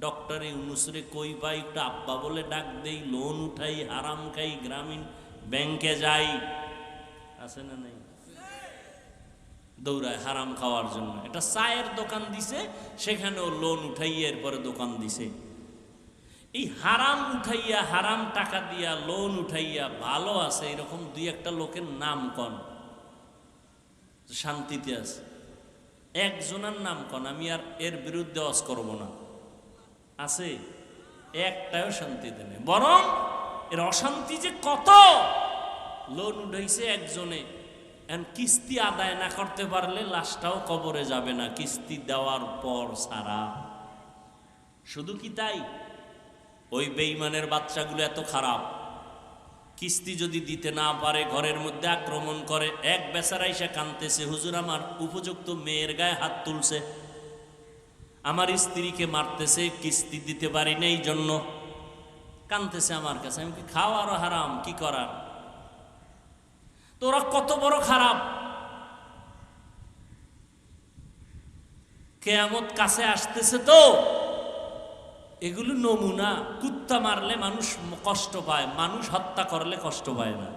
Doctor ইউনুসরে কই পাই একটু আব্বা বলে ডাক দেই লোন উঠাই, হারাম খাই, গ্রামীণ ব্যাংকে যাই। আছে না নাই? দৌড়ায়, হারাম খাওয়ার জন্য। একটা চায়ের দোকান দিছে, সেখানেও লোন উঠাইয়া এরপরে দোকান দিছে। এই হারাম উঠাইয়া, হারাম টাকা দিয়া লোন উঠাইয়া ভালো আছে, এরকম দুই একটা লোকের নাম কন। শান্তিতে আছে। একজনের নাম কন, আমি আর এর বিরুদ্ধে অস করব না। আছে একটাও শান্তি নেই বরং এর অশান্তি যে কত, লোন উঠাইছে একজনে কিস্তি আদায় না করতে পারলে লাশটাও কবরে যাবে না, কিস্তি দেওয়ার পর সারা শুধু কি তাই? ওই বেইমানের বাচ্চাগুলো এত খারাপ। কিস্তি যদি দিতে না পারে, ঘরের মধ্যে আক্রমণ করে, এক বেচারাই সে কানতেছে হুজুর, আমার উপযুক্ত মেয়ের গায়ে হাত তুলছে। আমার স্ত্রীকে মারতেছে, কিস্তি দিতে পারি না এই জন্য। কানতেছে আমার কাছে, আমি কি খাও আরও হারাম, কি করার? তোরা কত বড় খারাপ। কেয়ামত কাছে আসতেছে তো? এগুলো নমুনা, কুত্তা মারলে মানুষ কষ্ট পায়, মানুষ হত্যা করলে কষ্ট পায় না।